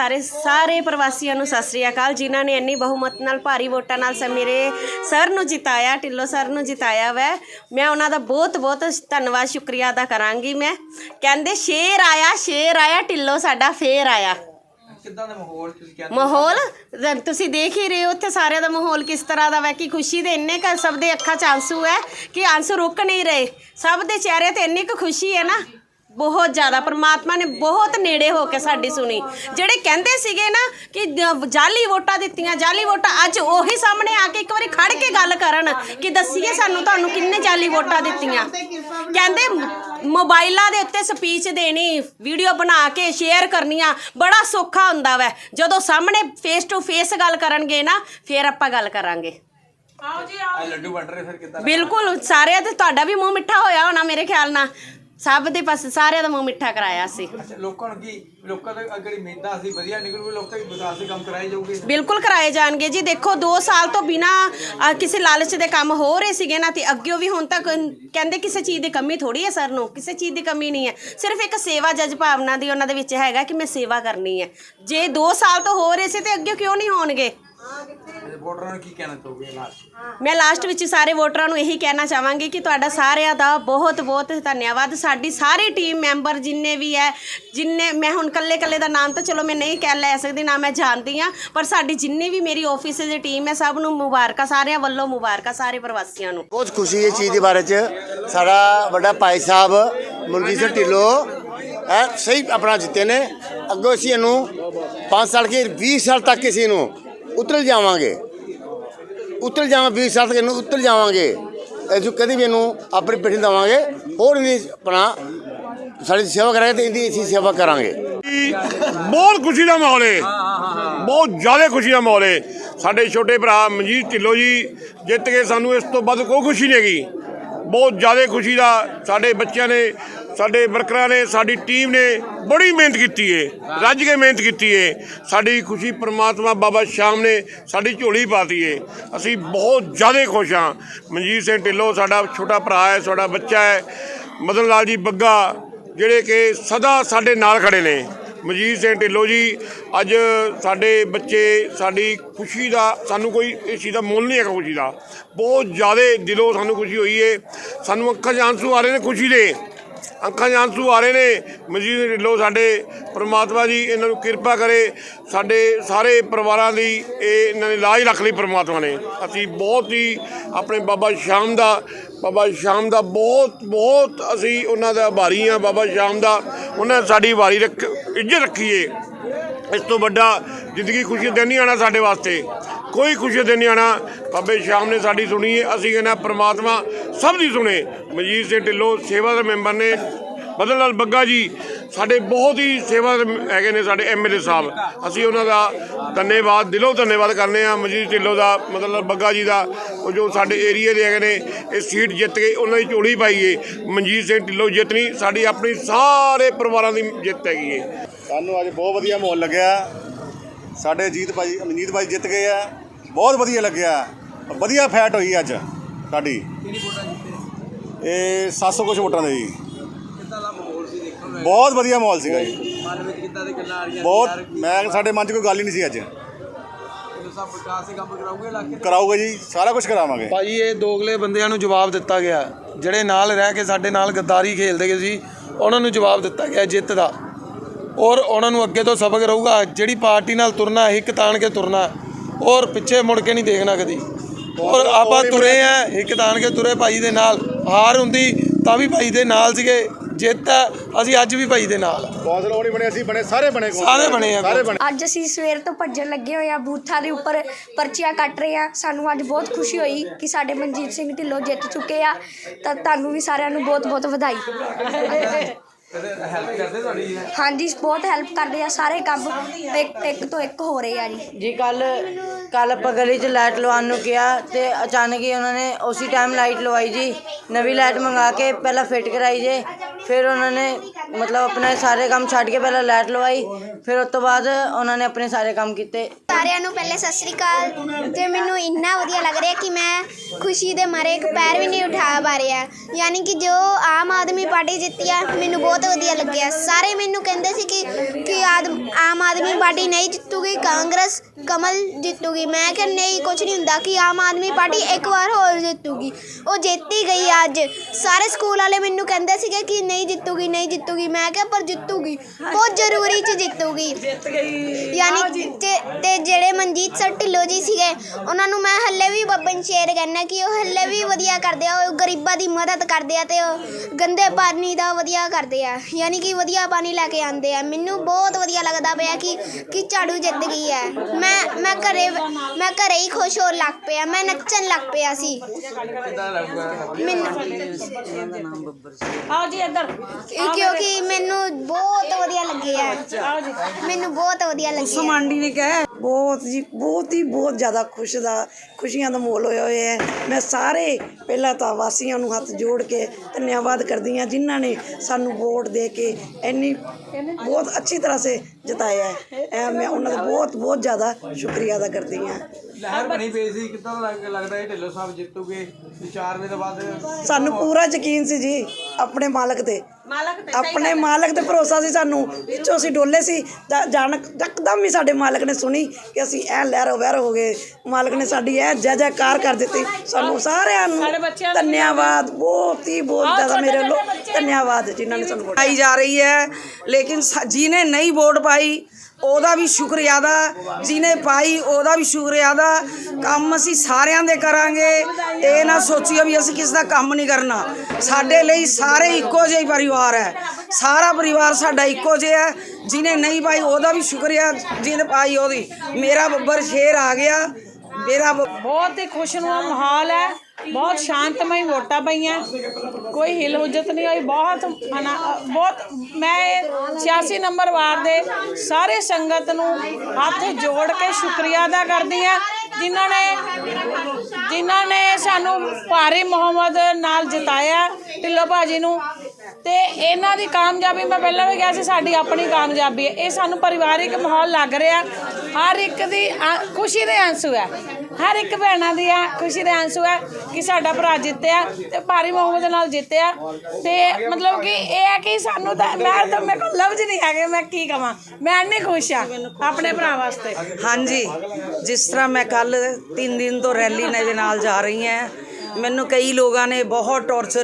ਸਾਰੇ ਸਾਰੇ ਪ੍ਰਵਾਸੀਆਂ ਨੂੰ ਸਤਿ ਸ੍ਰੀ ਅਕਾਲ ਜਿਨ੍ਹਾਂ ਨੇ ਇੰਨੀ ਬਹੁਮਤ ਨਾਲ ਭਾਰੀ ਵੋਟਾਂ ਨਾਲ ਸ ਮੇਰੇ ਸਰ ਨੂੰ ਜਿਤਾਇਆ ਢਿੱਲੋਂ ਸਰ ਨੂੰ ਜਿਤਾਇਆ ਵੈ। ਮੈਂ ਉਹਨਾਂ ਦਾ ਬਹੁਤ ਬਹੁਤ ਧੰਨਵਾਦ ਸ਼ੁਕਰੀਆ ਅਦਾ ਕਰਾਂਗੀ ਮੈਂ। ਕਹਿੰਦੇ ਸ਼ੇਰ ਆਇਆ ਸ਼ੇਰ ਆਇਆ ਢਿੱਲੋਂ ਸਾਡਾ ਫੇਰ ਆਇਆ। ਕਿੱਦਾਂ ਦਾ ਮਾਹੌਲ ਤੁਸੀਂ ਕਹਿੰਦੇ ਮਾਹੌਲ? ਰ- ਤੁਸੀਂ ਦੇਖ ਹੀ ਰਹੇ ਹੋ ਉੱਥੇ ਸਾਰਿਆਂ ਦਾ ਮਾਹੌਲ ਕਿਸ ਤਰ੍ਹਾਂ ਦਾ ਵੈ ਕਿ ਖੁਸ਼ੀ ਦੇ ਇੰਨੇ ਕੁ ਸਭ ਦੇ ਅੱਖਾਂ 'ਚ ਆਂਸੂ ਹੈ ਕਿ ਆਂਸੂ ਰੁਕ ਨਹੀਂ ਰਹੇ। ਸਭ ਦੇ ਚਿਹਰੇ ਤੇ ਇੰਨੀ ਕੁ ਖੁਸ਼ੀ ਹੈ ਨਾ। ਬਹੁਤ ਜ਼ਿਆਦਾ ਪ੍ਰਮਾਤਮਾ ਨੇ ਬਹੁਤ ਨੇੜੇ ਹੋ ਕੇ ਸਾਡੀ ਸੁਣੀ। ਜਿਹੜੇ ਕਹਿੰਦੇ ਸੀਗੇ ਨਾ ਕਿ ਜ- ਜਾਲੀ ਵੋਟਾਂ ਦਿੱਤੀਆਂ ਜਾਲੀ ਵੋਟਾਂ ਅੱਜ ਉਹੀ ਸਾਹਮਣੇ ਆ ਕੇ ਇੱਕ ਵਾਰੀ ਖੜ ਕੇ ਗੱਲ ਕਰਨ ਕਿ ਦੱਸੀਏ ਸਾਨੂੰ ਤੁਹਾਨੂੰ ਕਿੰਨੇ ਜਾਲੀ ਵੋਟਾਂ ਦਿੱਤੀਆਂ। ਕਹਿੰਦੇ ਮ- ਮੋਬਾਈਲਾਂ ਦੇ ਉੱਤੇ ਸਪੀਚ ਦੇਣੀ ਵੀਡੀਓ ਬਣਾ ਕੇ ਸ਼ੇਅਰ ਕਰਨੀਆਂ ਬੜਾ ਸੌਖਾ ਹੁੰਦਾ ਵੈ। ਜਦੋਂ ਸਾਹਮਣੇ ਫੇਸ ਟੂ ਫੇਸ ਗੱਲ ਕਰਨਗੇ ਨਾ ਫਿਰ ਆਪਾਂ ਗੱਲ ਕਰਾਂਗੇ। ਆ ਲੱਡੂ ਵੰਡ ਰਹੇ ਫਿਰ ਕਿੱਦਾਂ ਬਿਲਕੁਲ ਸਾਰਿਆਂ ਤੇ ਤੁਹਾਡਾ ਵੀ ਮੂੰਹ ਮਿੱਠਾ ਹੋਇਆ ਹੋਣਾ ਮੇਰੇ ਖਿਆਲ ਨਾਲ। ਸਭ ਦੇ ਪਾਸੇ ਸਾਰਿਆਂ ਦਾ ਮੂੰਹ ਮਿੱਠਾ ਕਰਾਇਆ ਸੀ। ਅੱਛਾ ਲੋਕਾਂ ਨੂੰ ਕੀ ਲੋਕਾਂ ਦਾ ਜਿਹੜੀ ਉਮੀਦਾਂ ਸੀ ਵਧੀਆ ਨਿਕਲੂਗੇ ਲੋਕਾਂ ਦੀ ਵਿਕਾਸ ਦੇ ਕੰਮ ਕਰਾਏ ਜਾਊਗੇ? ਬਿਲਕੁਲ ਕਰਾਏ ਜਾਣਗੇ ਜੀ। ਦੇਖੋ 2 ਸਾਲ ਤੋਂ ਬਿਨਾ ਕਿਸੇ ਲਾਲਚ ਦੇ ਕੰਮ ਹੋ ਰਹੇ ਸੀਗੇ ਨਾ ਤੇ ਅੱਗੇ ਵੀ ਹੁਣ ਤੱਕ ਕਹਿੰਦੇ ਕਿਸੇ ਚੀਜ਼ ਦੀ ਕਮੀ ਥੋੜੀ ਹੈ ਸਰ ਨੂੰ ਕਿਸੇ ਚੀਜ਼ ਦੀ ਕਮੀ ਨਹੀਂ ਹੈ। ਸਿਰਫ ਇੱਕ ਸੇਵਾ ਜਜ ਭਾਵਨਾ ਦੀ ਉਹਨਾਂ ਦੇ ਵਿੱਚ ਹੈਗਾ ਕਿ ਮੈਂ ਸੇਵਾ ਕਰਨੀ ਹੈ। ਜੇ 2 ਸਾਲ ਤੋਂ ਹੋ ਰਹੇ ਸੀ ਤੇ ਅੱਗੇ ਕਿਉਂ ਨਹੀਂ ਹੋਣਗੇ? ਤੇ ਵੋਟਰਾਂ ਨੂੰ ਕੀ ਕਹਿਣਾ ਚਾਹੋਗੇ ਲਾਸਟ ਮੈਂ ਲਾਸਟ ਵਿੱਚ ਸਾਰੇ ਵੋਟਰਾਂ ਨੂੰ ਇਹੀ ਕਹਿਣਾ ਚਾਹਾਂਗੀ ਕਿ ਤੁਹਾਡਾ ਸਾਰਿਆਂ ਦਾ ਬਹੁਤ ਬਹੁਤ ਧੰਨਵਾਦ। ਸਾਡੀ ਸਾਰੀ ਟੀਮ ਮੈਂਬਰ ਜਿੰਨੇ ਵੀ ਹੈ ਜਿੰਨੇ ਮੈਂ ਹੁਣ ਕੱਲੇ ਕੱਲੇ ਦਾ ਨਾਮ ਤਾਂ ਚਲੋ ਮੈਂ ਨਹੀਂ ਕਹਿ ਲੈ ਸਕਦੀ ਨਾ ਮੈਂ ਜਾਣਦੀ ਆ ਪਰ ਸਾਡੀ ਜਿੰਨੀ ਵੀ ਮੇਰੀ ਆਫਿਸ ਦੀ ਟੀਮ ਹੈ ਸਭ ਨੂੰ ਮੁਬਾਰਕਾਂ ਸਾਰਿਆਂ ਵੱਲੋਂ ਮੁਬਾਰਕਾਂ ਸਾਰੇ ਪ੍ਰਵਾਸੀਆਂ ਨੂੰ। ਬਹੁਤ ਖੁਸ਼ੀ ਹੈ ਚੀਜ਼ ਦੇ ਬਾਰੇ ਚ। ਸਾਡਾ ਵੱਡਾ ਭਾਈ ਸਾਹਿਬ ਮੁਰਗੀ ਸਿੰਘ ਢਿੱਲੋਂ ਹੈ ਸਹੀ ਆਪਣਾ ਜਿੱਤੇ ਨੇ। ਅੱਗੋਂ ਅਸੀਂ ਇਹਨੂੰ 5 ਸਾਲ ਕੇ 20 ਸਾਲ ਤੱਕ ਅਸੀਂ ਇਹਨੂੰ ਉਤਰ ਜਾਵਾਂਗੇ। ਉਤਰ ਜਾਵਾਂ 20 ਸਾਲ ਤੱਕ ਇਹਨੂੰ ਉਤਰ ਜਾਵਾਂਗੇ। ਅਸੀਂ ਕਦੀ ਵੀ ਇਹਨੂੰ ਆਪਣੀ ਪਿੱਠ ਨਹੀਂ ਦੇਵਾਂਗੇ ਹੋਰ ਨਹੀਂ ਆਪਣਾ ਸਾਡੀ ਸੇਵਾ ਕਰਾਂਗੇ ਤੇ ਇਹਦੀ ਅਸੀਂ ਸੇਵਾ ਕਰਾਂਗੇ। ਬਹੁਤ ਖੁਸ਼ੀ ਦਾ ਮਾਹੌਲ ਹੈ ਬਹੁਤ ਜ਼ਿਆਦਾ ਖੁਸ਼ੀ ਦਾ ਮਾਹੌਲ ਹੈ ਸਾਡੇ ਛੋਟੇ ਭਰਾ ਮਨਜੀਤ ਢਿੱਲੋਂ ਜੀ ਜਿੱਤ ਕੇ ਸਾਨੂੰ ਇਸ ਤੋਂ ਵੱਧ ਕੋਈ ਖੁਸ਼ੀ ਨਹੀਂ ਹੈਗੀ। ਬਹੁਤ ਜ਼ਿਆਦਾ ਖੁਸ਼ੀ ਦਾ ਸਾਡੇ ਬੱਚਿਆਂ ਨੇ ਸਾਡੇ ਵਰਕਰਾਂ ਨੇ, ਸਾਡੀ ਟੀਮ ਨੇ ਬੜੀ ਮਿਹਨਤ ਕੀਤੀ ਏ, ਰੱਜ ਕੇ ਮਿਹਨਤ ਕੀਤੀ ਏ। ਸਾਡੀ ਖੁਸ਼ੀ ਪ੍ਰਮਾਤਮਾ ਬਾਬਾ ਸ਼ਾਮ ਨੇ ਸਾਡੀ ਝੋਲੀ ਪਾਤੀ ਏ। ਅਸੀਂ ਬਹੁਤ ਜ਼ਿਆਦਾ ਖੁਸ਼ ਹਾਂ। ਮਨਜੀਤ ਸਿੰਘ ਢਿੱਲੋਂ ਸਾਡਾ ਛੋਟਾ ਭਰਾ ਹੈ, ਸਾਡਾ ਬੱਚਾ ਹੈ, ਮਦਨ ਲਾਲ ਜੀ ਬੱਗਾ, ਜਿਹੜੇ ਕਿ ਸਦਾ ਸਾਡੇ ਨਾਲ ਖੜੇ ਨੇ। ਮਜੀਦ ਸਿੰਘ ਢਿੱਲੋਂ ਜੀ, ਅੱਜ ਸਾਡੇ ਬੱਚੇ, ਸਾਡੀ ਖੁਸ਼ੀ ਦਾ ਸਾਨੂੰ ਕੋਈ ਇਸ ਚੀਜ਼ ਦਾ ਮੁੱਲ ਨਹੀਂ ਹੈਗਾ ਖੁਸ਼ੀ ਦਾ। ਬਹੁਤ ਜ਼ਿਆਦਾ ਦਿਲੋਂ ਸਾਨੂੰ ਖੁਸ਼ੀ ਹੋਈ ਏ। ਸਾਨੂੰ ਅੱਖਾਂ 'ਚ ਆਂਸੂ ਆ ਰਹੇ ਨੇ ਖੁਸ਼ੀ ਦੇ। ਅੱਖਾਂ 'ਚ ਆਂਸੂ ਆ ਰਹੇ ਨੇ। ਮਜੀਦ ਢਿੱਲੋਂ ਸਾਡੇ ਪ੍ਰਮਾਤਮਾ ਜੀ, ਇਹਨਾਂ ਨੂੰ ਕਿਰਪਾ ਕਰੇ। ਸਾਡੇ ਸਾਰੇ ਪਰਿਵਾਰਾਂ ਦੀ ਇਹ ਇਹਨਾਂ ਨੇ ਲਾਜ ਰੱਖ ਲਈ ਪ੍ਰਮਾਤਮਾ ਨੇ। ਅਸੀਂ ਬਹੁਤ ਹੀ ਆਪਣੇ ਬਾਬਾ ਸ਼ਾਮ ਦਾ, ਬਾਬਾ ਸ਼ਾਮ ਦਾ ਬਹੁਤ ਬਹੁਤ ਅਸੀਂ ਉਹਨਾਂ ਦਾ ਆਭਾਰੀ ਹਾਂ। ਬਾਬਾ ਸ਼ਾਮ ਦਾ, ਉਹਨਾਂ ਸਾਡੀ ਆਭਾਰੀ ਰੱਖ, ਇੱਜ਼ਤ ਰੱਖੀਏ ਇਸ ਤੋਂ ਵੱਡਾ ਜ਼ਿੰਦਗੀ ਖੁਸ਼ੀ ਦਾ ਦਿਨ ਆਣਾ ਸਾਡੇ ਵਾਸਤੇ। ਕੋਈ ਖੁਸ਼ੀ ਦਾ ਨਹੀਂ ਆਣਾ ਬਾਬੇ ਸ਼ਾਮ ਨੇ ਸਾਡੀ ਸੁਣੀ ਏ, ਅਸੀਂ ਕਹਿੰਦਾ ਪ੍ਰਮਾਤਮਾ ਸਭ ਦੀ ਸੁਣੇ। ਮਜੀਦ ਸਿੰਘ ਢਿੱਲੋਂ ਸੇਵਾ ਦੇ ਮੈਂਬਰ ਨੇ। ਬਦਲ ਲਾਲ ਬੱਗਾ ਜੀ, ਸਾਡੇ ਬਹੁਤ ਹੀ ਸੇਵਾ ਦੇ ਹੈਗੇ ਨੇ ਸਾਡੇ ਐਮਐਲਏ ਸਾਹਿਬ। ਅਸੀਂ ਉਹਨਾਂ ਦਾ ਧੰਨਵਾਦ, ਦਿਲੋਂ ਧੰਨਵਾਦ ਕਰਨੇ ਆ ਮਜੀਦ ਢਿੱਲੋਂ ਦਾ ਮਤਲਬ ਬੱਗਾ ਜੀ ਦਾ, ਉਹ ਜੋ ਸਾਡੇ ਏਰੀਏ ਦੇ ਹੈਗੇ ਨੇ, ਇਹ ਸੀਟ ਜਿੱਤ ਕੇ ਉਹਨਾਂ ਦੀ ਝੋਲੀ ਪਾਈਏ ਮਨਜੀਤ ਸਿੰਘ ਢਿੱਲੋਂ ਜਿੱਤਣੀ ਸਾਡੀ ਆਪਣੀ ਸਾਰੇ ਪਰਿਵਾਰਾਂ ਦੀ ਜਿੱਤ ਹੈਗੀ ਹੈ ਸਾਨੂੰ ਅੱਜ ਬਹੁਤ ਵਧੀਆ ਮਾਹੌਲ ਲੱਗਿਆ। ਸਾਡੇ ਅਜੀਤ ਭਾਈ ਅਮਜੀਤ ਭਾਈ ਜਿੱਤ ਗਏ ਆ। ਬਹੁਤ ਵਧੀਆ ਲੱਗਿਆ। ਵਧੀਆ ਫੈਟ ਹੋਈ ਅੱਜ ਸਾਡੀ। ਕਿੰਨੀ ਵੋਟਾਂ ਜਿੱਤੇ? ਇਹ 700 ਕੁਛ ਵੋਟਾਂ ਦੇ ਜੀ। ਕਿੱਦਾਂ ਦਾ ਮਾਹੌਲ ਸੀ ਦੇਖਣ ਨੂੰ ਬਹੁਤ ਵਧੀਆ ਮਾਹੌਲ ਸੀਗਾ ਜੀ। ਮਨ ਵਿੱਚ ਕਿੱਦਾਂ ਦੇ ਗੱਲਾਂ ਆ ਰਹੀਆਂ ਬਹੁਤ ਮੈਂ ਸਾਡੇ ਮਨ 'ਚ ਕੋਈ ਗੱਲ ਹੀ ਨਹੀਂ ਸੀ ਅੱਜ। ਕਰਾਉਗੇ ਇਲਾਕੇ ਦੇ? ਕਰਾਊਗਾ ਜੀ ਸਾਰਾ ਕੁਝ ਕਰਾਵਾਂਗੇ। ਭਾਜੀ ਇਹ ਦੋਗਲੇ ਬੰਦਿਆਂ ਨੂੰ ਜਵਾਬ ਦਿੱਤਾ ਗਿਆ। ਜਿਹੜੇ ਨਾਲ ਰਹਿ ਕੇ ਸਾਡੇ ਨਾਲ ਗੱਦਾਰੀ ਖੇਲਦੇ ਗਏ ਸੀ ਉਹਨਾਂ ਨੂੰ ਜਵਾਬ ਦਿੱਤਾ ਗਿਆ ਜਿੱਤ ਦਾ। ਔਰ ਉਹਨਾਂ ਨੂੰ ਅੱਗੇ ਤੋਂ ਸਬਕ ਰਹੂਗਾ। ਜਿਹੜੀ ਪਾਰਟੀ ਨਾਲ ਤੁਰਨਾ ਹਿੱਕ ਤਾਣ ਕੇ ਤੁਰਨਾ। ਔਰ ਪਿੱਛੇ ਮੁੜ ਕੇ ਨਹੀਂ ਦੇਖਣਾ ਕਦੀ। ਔਰ ਆਪਾਂ ਤੁਰੇ ਆ ਹਿੱਕ ਤਾਣ ਕੇ ਤੁਰੇ ਭਾਈ ਦੇ ਨਾਲ। ਹਾਰ ਹੁੰਦੀ ਤਾਂ ਵੀ ਭਾਈ ਦੇ ਨਾਲ ਸੀਗੇ। ਜਿੱਤ ਹੈ ਅਸੀਂ ਅੱਜ ਵੀ ਭਾਈ ਦੇ ਨਾਲ। ਕੌਂਸਲ ਬਣੇ ਅਸੀਂ ਬਣੇ ਸਾਰੇ ਬਣੇ ਕੌਂਸਲ। ਸਾਰੇ ਬਣੇ ਆ। ਸਾਰੇ ਬਣੇ। ਅੱਜ ਅਸੀਂ ਸਵੇਰ ਤੋਂ ਭੱਜਣ ਲੱਗੇ ਹੋਏ ਆ ਬੂਥਾਂ ਦੇ ਉੱਪਰ ਪਰਚੀਆਂ ਕੱਟ ਰਹੇ ਆ। ਸਾਨੂੰ ਅੱਜ ਬਹੁਤ ਖੁਸ਼ੀ ਹੋਈ ਕਿ ਸਾਡੇ ਮਨਜੀਤ ਸਿੰਘ ਢਿੱਲੋਂ ਜਿੱਤ ਚੁੱਕੇ ਆ। ਤਾਂ ਤੁਹਾਨੂੰ ਵੀ ਸਾਰਿਆਂ ਨੂੰ ਬਹੁਤ ਬਹੁਤ ਵਧਾਈ। ਹੈਲਪ ਕਰਦੇ ਤੁਹਾਡੀ ਇਹ? ਹਾਂਜੀ ਬਹੁਤ ਹੈਲਪ ਕਰਦੇ ਆ ਸਾਰੇ ਕੰਮ ਇੱਕ ਇੱਕ ਤੋਂ ਇੱਕ ਹੋ ਰਹੇ ਆ ਜੀ ਜੀ ਕੱਲ ਕੱਲ ਆਪਾਂ ਗਲੀ 'ਚ ਲਾਈਟ ਲਵਾਉਣ ਨੂੰ ਕਿਹਾ ਤੇ ਅਚਾਨਕ ਹੀ ਉਹਨਾਂ ਨੇ ਉਸੇ ਟਾਈਮ ਲਾਈਟ ਲਵਾਈ ਜੀ ਨਵੀਂ ਲਾਈਟ ਮੰਗਾ ਕੇ ਪਹਿਲਾਂ ਫਿੱਟ ਕਰਾਈ ਜੇ ਫਿਰ ਉਹਨਾਂ ਨੇ ਮਤਲਬ ਆਪਣੇ ਸਾਰੇ ਕੰਮ ਛੱਡ ਕੇ ਪਹਿਲਾਂ ਲਾਈਟ ਲਵਾਈ, ਫਿਰ ਉਸ ਤੋਂ ਬਾਅਦ ਉਹਨਾਂ ਨੇ ਆਪਣੇ ਸਾਰੇ ਕੰਮ ਕੀਤੇ। ਸਾਰਿਆਂ ਨੂੰ ਪਹਿਲੇ ਸਤਿ ਸ੍ਰੀ ਅਕਾਲ। ਤੇ ਮੈਨੂੰ ਇੰਨਾ ਵਧੀਆ ਲੱਗ ਰਿਹਾ ਕਿ ਮੈਂ ਖੁਸ਼ੀ ਦੇ ਮਾਰੇ ਇੱਕ ਪੈਰ ਵੀ ਨਹੀਂ ਉਠਾ ਪਾ ਰਿਹਾ। ਯਾਨੀ ਕਿ ਜੋ ਆਮ ਆਦਮੀ ਪਾਰਟੀ ਜਿੱਤੀ ਆ, ਮੈਨੂੰ ਬਹੁਤ ਵਧੀਆ ਲੱਗਿਆ। ਸਾਰੇ ਮੈਨੂੰ ਕਹਿੰਦੇ ਸੀ ਕਿ ਕਿ ਆਦ, ਆਮ ਆਦਮੀ ਪਾਰਟੀ ਨਹੀਂ ਜਿੱਤੂਗੀ, ਕਾਂਗਰਸ ਕਮਲ ਜਿੱਤੂਗੀ। ਮੈਂ ਕਿਹਾ ਨਹੀਂ ਕੁਝ ਨਹੀਂ ਹੁੰਦਾ ਕਿ ਆਮ ਆਦਮੀ ਪਾਰਟੀ ਇੱਕ ਵਾਰ ਹੋਰ ਜਿੱਤੂਗੀ। ਉਹ ਜਿੱਤ ਹੀ ਗਈ ਅੱਜ। ਸਾਰੇ ਸਕੂਲ ਵਾਲੇ ਮੈਨੂੰ ਕਹਿੰਦੇ ਸੀਗੇ ਕਿ ਨਹੀਂ ਜਿੱਤੂਗੀ ਨਹੀਂ ਜਿੱਤੂਗੀ। ਮੈਂ ਕਿਹਾ ਪਰ ਜਿੱਤੂਗੀ। ਬਹੁਤ ਜ਼ਰੂਰੀ ਚ ਜਿੱਤੂਗੀ। ਜਿੱਤ ਗਈ। ਯਾਨੀ ਤੇ ਤੇ ਜਿਹੜੇ ਮਨਜੀਤ ਸਰ ਢਿੱਲੋਂ ਜੀ ਸੀਗੇ ਉਹਨਾਂ ਨੂੰ ਮੈਂ ਹੱਲੇ ਵੀ ਬੱਬਨ ਸ਼ੇਰ ਕਹਿੰਦਾ ਕਿ ਉਹ ਹੱਲੇ ਵੀ ਵਧੀਆ ਕਰਦੇ ਆ। ਉਹ ਗਰੀਬਾਂ ਦੀ ਮਦਦ ਕਰਦੇ ਆ ਤੇ ਉਹ ਗੰਦੇ ਪਾਣੀ ਦਾ ਵਧੀਆ ਕਰਦੇ ਆ। ਯਾਨੀ ਕਿ ਵਧੀਆ ਪਾਣੀ ਲੈ ਕੇ ਆਉਂਦੇ ਆ। ਮੈਨੂੰ ਬਹੁਤ ਵਧੀਆ ਲੱਗਦਾ ਪਿਆ ਕਿ ਕਿ ਝਾੜੂ ਜਿੱਤ ਗਈ ਹੈ। ਮੈਂ ਮੈਂ ਘਰੇ ਮੈਂ ਘਰੇ ਹੀ ਖੁਸ਼ ਹੋਣ ਲੱਗ ਪਿਆ। ਮੈਂ ਨੱਚਣ ਲੱਗ ਪਿਆ ਸੀ। ਕਿੱਦਾਂ ਲੱਗਦਾ? ਮੈਨੂੰ ਆਓ ਜੀ ਇੱਧਰ। ਇਹ ਕਿਉਂਕਿ ਮੈਨੂੰ ਬਹੁਤ ਵਧੀਆ ਲੱਗੇ ਆ। ਮੈਨੂੰ ਬਹੁਤ ਵਧੀਆ ਲੱਗੇ ਆ। ਮੰਡੀ ਨੇ ਕਿਹਾ ਬਹੁਤ ਜੀ ਬਹੁਤ ਹੀ ਬਹੁਤ ਜ਼ਿਆਦਾ ਖੁਸ਼ ਦਾ ਖੁਸ਼ੀਆਂ ਦਾ ਮਾਹੌਲ ਹੋਇਆ ਹੋਇਆ ਹੈ। ਮੈਂ ਸਾਰੇ ਪਹਿਲਾਂ ਤਾਂ ਵਾਸੀਆਂ ਨੂੰ ਹੱਥ ਜੋੜ ਕੇ ਧੰਨਵਾਦ ਕਰਦੀ ਹਾਂ ਜਿਨ੍ਹਾਂ ਨੇ ਸਾਨੂੰ ਵੋਟ ਦੇ ਕੇ ਇੰਨੀ ਬਹੁਤ ਅੱਛੀ ਤਰ੍ਹਾਂ ਸੇ ਜਿਤਾਇਆ ਹੈ। ਐ ਮੈਂ ਉਹਨਾਂ ਦਾ ਬਹੁਤ ਬਹੁਤ ਜ਼ਿਆਦਾ ਸ਼ੁਕਰੀਆ ਅਦਾ ਕਰਦੀ ਹਾਂ। ਲਹਿਰ ਬਣੀ ਪਈ ਸੀ ਕਿੱਦਾਂ ਦਾ ਲੱਗ- ਲੱਗਦਾ ਇਹ ਢਿੱਲੋਂ ਸਾਹਿਬ ਜਿੱਤੂਗੇ? ਵਜੇ ਤੋਂ ਬਾਅਦ ਸਾਨੂੰ ਪੂਰਾ ਯਕੀਨ ਸੀ ਜੀ ਆਪਣੇ ਮਾਲਕ ਤੇ। ਮਾਲਕ ਤੇ ਆਪਣੇ ਮਾਲਕ ਤੇ ਭਰੋਸਾ ਸੀ ਸਾਨੂੰ ਵਿੱਚੋਂ ਅਸੀਂ ਡੋਲੇ ਸੀ ਤਾਂ ਜਾਣ ਯਕਦਮ ਹੀ ਸਾਡੇ ਮਾਲਕ ਨੇ ਸੁਣੀ ਕਿ ਅਸੀਂ ਐ ਲਹਿਰੋ ਵਹਿਰ ਹੋ ਗਏ। ਮਾਲਕ ਨੇ ਸਾਡੀ ਐ ਜੈ ਜੈਕਾਰ ਕਰ ਦਿੱਤੀ। ਸਾਨੂੰ ਸਾਰਿਆਂ ਨੂੰ ਧੰਨਵਾਦ ਬਹੁਤ ਹੀ ਬਹੁਤ ਜ਼ਿਆਦਾ ਮੇਰੇ ਵੱਲੋਂ ਧੰਨਵਾਦ ਜਿਨ੍ਹਾਂ ਨੇ ਸਾਨੂੰ ਵੋਟ ਪਾਈ। ਜਾ ਰਹੀ ਹੈ ਲੇਕਿਨ ਜਿਹਨੇ ਨਹੀਂ ਵੋਟ ਪਾਈ ਉਹਦਾ ਵੀ ਸ਼ੁਕਰੀਆ ਦਾ ਜਿਹਨੇ ਪਾਈ, ਉਹਦਾ ਵੀ ਸ਼ੁਕਰੀਆ ਦਾ ਕੰਮ ਅਸੀਂ ਸਾਰਿਆਂ ਦੇ ਕਰਾਂਗੇ। ਇਹ ਨਾ ਸੋਚੀਏ ਵੀ ਅਸੀਂ ਕਿਸੇ ਦਾ ਕੰਮ ਨਹੀਂ ਕਰਨਾ। ਸਾਡੇ ਲਈ ਸਾਰੇ ਇੱਕੋ ਜਿਹੇ ਪਰਿਵਾਰ ਹੈ। ਸਾਰਾ ਪਰਿਵਾਰ ਸਾਡਾ ਇੱਕੋ ਜਿਹਾ ਹੈ। ਜਿਹਨੇ ਨਹੀਂ ਪਾਈ, ਉਹਦਾ ਵੀ ਸ਼ੁਕਰੀਆ। ਜਿਹਨੇ ਪਾਈ ਉਹਦੀ। ਮੇਰਾ ਬੱਬਰ ਸ਼ੇਰ ਆ ਗਿਆ। ਮੇਰਾ ਬਹੁਤ ਹੀ ਖੁਸ਼ਨੁਮਾ ਮਾਹੌਲ ਹੈ। ਬਹੁਤ ਸ਼ਾਂਤਮਈ ਵੋਟਾਂ ਪਈਆਂ। ਕੋਈ ਹਿਲ ਹੁਜਤ ਨਹੀਂ ਹੋਈ। ਬਹੁਤ ਬਹੁਤ ਮੈਂ 86 ਨੰਬਰ ਵਾਰਡ ਦੇ ਸਾਰੇ ਸੰਗਤ ਨੂੰ ਹੱਥ ਜੋੜ ਕੇ ਸ਼ੁਕਰੀਆ ਅਦਾ ਕਰਦੀ ਹਾਂ। ਜਿਨ੍ਹਾਂ ਨੇ ਜਿਨ੍ਹਾਂ ਨੇ ਸਾਨੂੰ ਭਾਰੀ ਮੁਹੰਮਦ ਨਾਲ ਜਿਤਾਇਆ ਢਿੱਲੋਂ ਭਾਜੀ ਨੂੰ। ਤੇ ਇਹਨਾਂ ਦੀ ਕਾਮਯਾਬੀ ਮੈਂ ਪਹਿਲਾਂ ਵੀ ਕਿਹਾ ਸੀ, ਸਾਡੀ ਆਪਣੀ ਕਾਮਯਾਬੀ ਹੈ। ਇਹ ਸਾਨੂੰ ਪਰਿਵਾਰਿਕ ਮਾਹੌਲ ਲੱਗ ਰਿਹਾ। ਹਰ ਇੱਕ ਦੀ ਆ- ਖੁਸ਼ੀ ਦੇ ਆਂਸੂ ਹੈ। ਹਰ ਇੱਕ ਭੈਣਾਂ ਦੀ ਆ, ਖੁਸ਼ੀ ਦੇ ਆਂਸੂ ਹੈ ਕਿ ਸਾਡਾ ਭਰਾ ਜਿੱਤਿਆ ਤੇ ਭਾਰੀ ਮੁਹੰਮਦ ਨਾਲ ਜਿੱਤਿਆ। ਤੇ ਮਤਲਬ ਕਿ ਇਹ ਹੈ ਕਿ ਸਾਨੂੰ ਤਾਂ ਮੈਂ ਤਾਂ ਮੇਰੇ ਕੋਲ ਲਫ਼ਜ਼ ਨਹੀਂ ਹੈਗੇ, ਮੈਂ ਕੀ ਕਵਾਂ? ਮੈਂ ਇੰਨੀ ਖੁਸ਼ ਆ ਆਪਣੇ ਭਰਾ ਵਾਸਤੇ। ਹਾਂਜੀ, ਜਿਸ ਤਰ੍ਹਾਂ ਮੈਂ ਕੱਲ 3 ਦਿਨ ਤੋਂ ਰੈਲੀ ਦੇ ਨਾਲ ਜਾ ਰਹੀ ਹਾਂ, ਮੈਨੂੰ ਕਈ ਲੋਕਾਂ ਨੇ ਬਹੁਤ ਟੌਰਚਰ